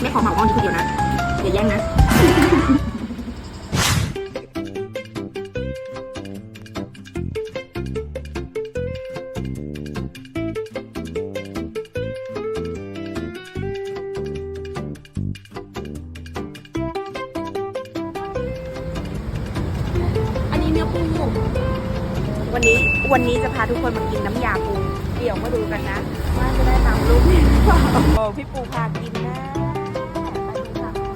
ไม่ขอเหมาอ้อนคนเดียวนะ อย่าแย่งนะ นนี้เนื้อปู วันนี้วันนี้จะพาทุกคนมากินน้ำยาปู เดี๋ยวมาดูกันนะ ว่าจะได้ตามรูปนี้หรือเปล่าโอ้พี่ปูพากินนะ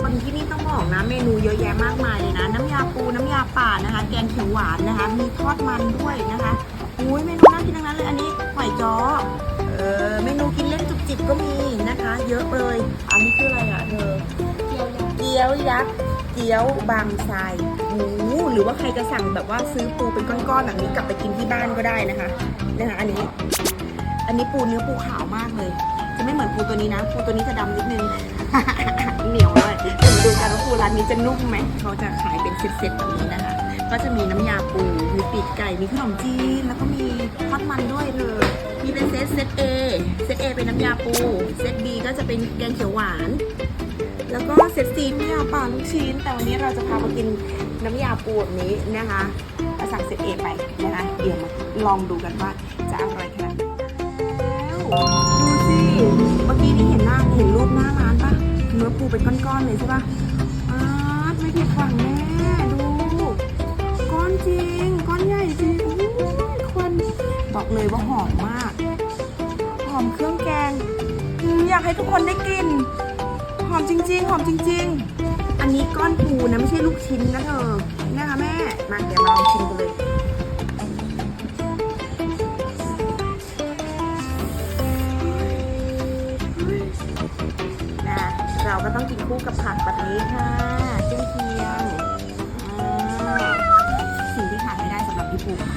คนที่นี่ต้องบอกนะ เมนูเยอะแยะมากมายเลยนะ น้ำยาปูน้ำยาป่านะคะ แกงเขียวหวานนะคะ มีทอดมันด้วยนะคะอุ้ยเมนูน่ากินทั้งนั้นเลยอันนี้หอยจ้อเออเมนูกินเล่นจุกจิบก็มีนะคะ เยอะเลย อันนี้คืออะไรอะเธอเกี๊ยวยักษ์เกี๊ยวบางทราย หมูหรือว่าใครจะสั่งแบบว่าซื้อปูเป็นก้อนๆแบบนี้กลับไปกินที่บ้านก็ได้นะคะนะคะอันนี้ อันนี้ปูเนื้อปูขาวมากเลย จะไม่เหมือนปูตัวนี้นะปูตัวนี้จะดำนิดนึงเหนียวเลยเดี๋ยวมาดูกันว่าปูร้านนี้จะนุ่มไหมเขาจะขายเป็นเซตๆแบบนี้นะคะ ก็จะมีน้ำยาปู มีปีกไก่ มีขนมจีน แล้วก็มีทอดมันด้วยเธอ มีเป็นเซตเซต A เซต A เป็นน้ำยาปู เซต B ก็จะเป็นแกงเขียวหวาน แล้วก็เซตซีน้ำยาป่าลูกชิ้น แต่วันนี้เราจะพามากิน น้ำยาปูแบบนี้นะคะราสั่งเซตเอไปนะคะเดี๋ยวมาลองดูกันว่าจะอร่อยขนาดไหนแล้วดูสิเมื่อกี้นี้เห็นหน้าเห็นรูปหน้าร้านปะเนื้อปูเป็นก้อนๆเลยใช่ปะอาร์ตไม่ผิดหวังแน่ดูก้อนจริงก้อนใหญ่จริงคนบอกเลยว่าหอมมาก หอมเครื่องแกง อยากให้ทุกคนได้กิน หอมจริง ๆ หอมจริง ๆ อันนี้ก้อนปูนะไม่ใช่ลูกชิ้นนะเธอนะคะแม่ มาเดี๋ยวมาลองชิมกันเลย นะ เราก็ต้องกินคู่กับผักแบบนี้ค่ะเจียงเคียงอ่าสิ่งที่ขาดไม่ได้สำหรับพี่ปูค่ะ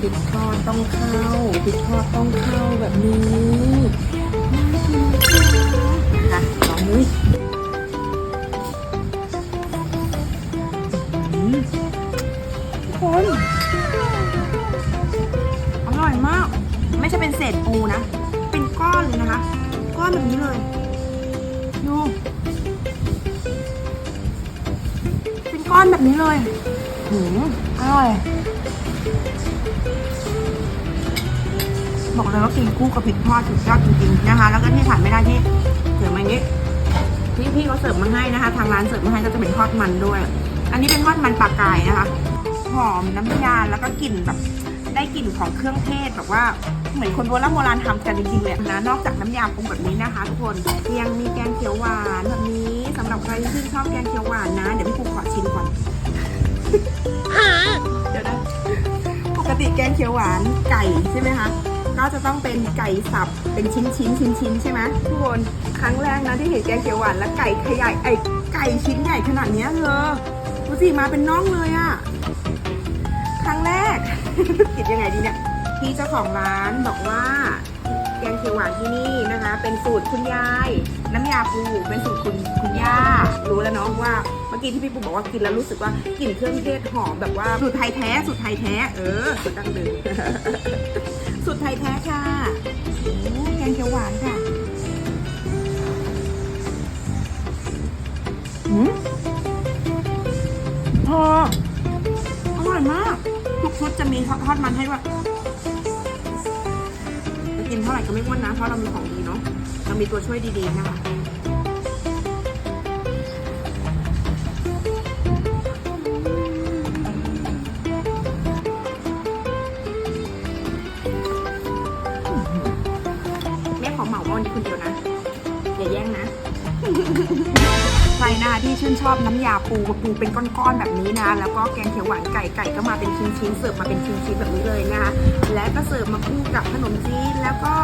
พริกทอดต้องเข้าพริกทอดต้องเข้าแบบนี้น่ากินค่ะลองดูอืมทุกคนอร่อยมาก ไม่ใช่เป็นเศษปูนะ เป็นก้อนเลยนะคะ ก้อนแบบนี้เลยดูเป็นก้อนแบบนี้เลยหืมอร่อย บอกเลยว่ากินคู่กับพริกทอดสุดยอดจริงๆนะคะ แล้วก็ที่ขาดไม่ได้ที่เสิร์ฟมาอย่างนี้ที่พี่เขาเสิร์ฟมาให้นะคะ ทางร้านเสิร์ฟมาให้ก็จะเป็นทอดมันด้วย อันนี้เป็นทอดมันปลากายนะคะหอมน้ำยาแล้วก็กลิ่นแบบได้กลิ่นของเครื่องเทศแบบว่าเหมือนคนโบราณโบราณทำกันจริงๆเลยนะนอกจากน้ำยาปรุงแบบนี้นะคะ ทุกคนยังมีแกงเขียวหวานแบบนี้สำหรับใครที่ชื่นชอบแกงเขียวหวานนะเดี๋ยวพี่ปูขอชิมก่อนเดี๋ยวนะปกติแกงเขียวหวานไก่ใช่ไหมคะ ก็จะต้องเป็นไก่สับเป็นชิ้นชิ้นชิ้นชิ้นใช่ไหมทุกคนครั้งแรกนะที่เห็นแกงเขียวหวานแล้วไก่ขยายไอ้ไก่ชิ้นใหญ่ขนาดเนี้ยเธอดูสิมาเป็นน่องเลยอะครั้งแรกคิดยังไงดีเนี่ยพี่เจ้าของร้านบอกว่าแกงเขียวหวานที่นี่นะคะ เป็นสูตรคุณยาย น้ำยาปูเป็นสูตรคุณคุณย่ารู้แล้วเนาะว่าเมื่อกี้ที่พี่ปูบอกว่ากินแล้วรู้สึกว่ากลิ่นเครื่องเทศหอมแบบว่าสูตรไทยแท้สูตรไทยแท้เออสูตรดั้งเดิม สูตรไทยแท้ค่ะโอ้แกงเขียวหวานค่ะหืมพออร่อยมาก ทุกชุดจะมีทอดมันให้ด้วยจะกินเท่าไหร่ก็ไม่อ้วนนะ เพราะเรามีของดีเนาะ เรามีตัวช่วยดีๆนะคะ อย่าแย่งนะ ใครนะคะที่ชื่นชอบน้ำยาปูปูเป็นก้อนๆแบบนี้นะ แล้วก็แกงเขียวหวานไก่ไก่ก็มาเป็นชิ้นๆเสิร์ฟมาเป็นชิ้นๆแบบนี้เลยนะคะ และก็เสิร์ฟมาคู่กับขนมจีนแล้วก็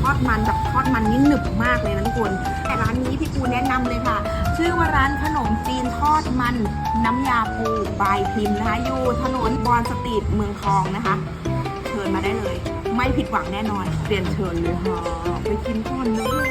ทอดมันแบบทอดมันนี่หนึบมากเลยนะทุกคนแต่ร้านนี้พี่ปูแนะนำเลยค่ะ ชื่อว่าร้านขนมจีนทอดมัน น้ำยาปูบายพิมพ์นะคะอยู่ถนนบอนสตรีทเมืองทองนะคะ เชิญมาได้เลย ไม่ผิดหวังแน่นอนเรียนเชิญเลยค่ะไปกินก่อนเลย